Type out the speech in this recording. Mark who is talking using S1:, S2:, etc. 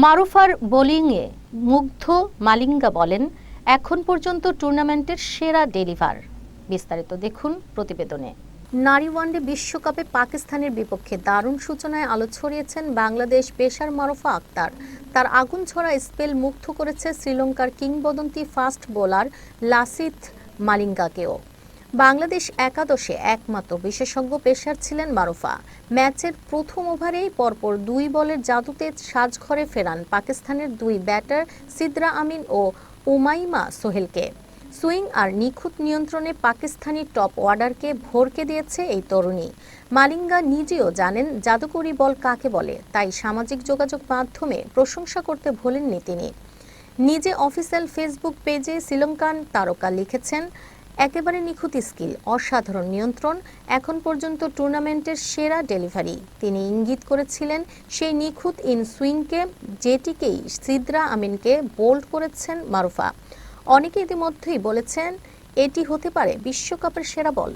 S1: মারুফার বোলিংয়ে মুগ্ধ মালিঙ্গা বলেন, এখন পর্যন্ত টুর্নামেন্টের সেরা ডেলিভার। বিস্তারিত দেখুন প্রতিবেদনে। নারী ওয়ানডে বিশ্বকাপে পাকিস্তানের বিপক্ষে দারুণ সূচনায় আলো ছড়িয়েছেন বাংলাদেশ পেশার মারুফা আক্তার। তার আগুন ছড়া স্পেল মুগ্ধ করেছে শ্রীলঙ্কার কিংবদন্তি ফাস্ট বোলার লাসিথ মালিঙ্গাকেও। বাংলাদেশ একাদশে একমাত্র বিশেষজ্ঞ পেশার ছিলেন মারুফা। ম্যাচের প্রথম ওভারেই পরপর দুই বলের জাদুতে সাজঘরে ফেরান পাকিস্তানের দুই ব্যাটার সিদ্রা আমিন ও উমাইমা সোহেলকে। সুইং আর নিখুঁত নিয়ন্ত্রণে পাকিস্তানি টপ অর্ডারকে ভরকে দিয়েছে এই তরুণী। মালিঙ্গা নিজেও জানেন জাদুকরি বল কাকে বলে, তাই সামাজিক যোগাযোগ মাধ্যমে প্রশংসা করতে ভোলেননি তিনি। নিজে অফিসিয়াল ফেসবুক পেজে শ্রীলঙ্কান তারকা লিখেছেন একেবারে নিখুঁত স্কিল, অসাধারণ নিয়ন্ত্রণ, এখন পর্যন্ত টুর্নামেন্টের সেরা ডেলিভারি। তিনি ইঙ্গিত করেছিলেন সেই নিখুঁত ইন সুইংকে যেটিকেই সিদ্রা আমিনকে বোল্ড করেছেন মারুফা। অনেকে ইতিমধ্যেই বলেছেন, এটি হতে পারে বিশ্বকাপের সেরা বল।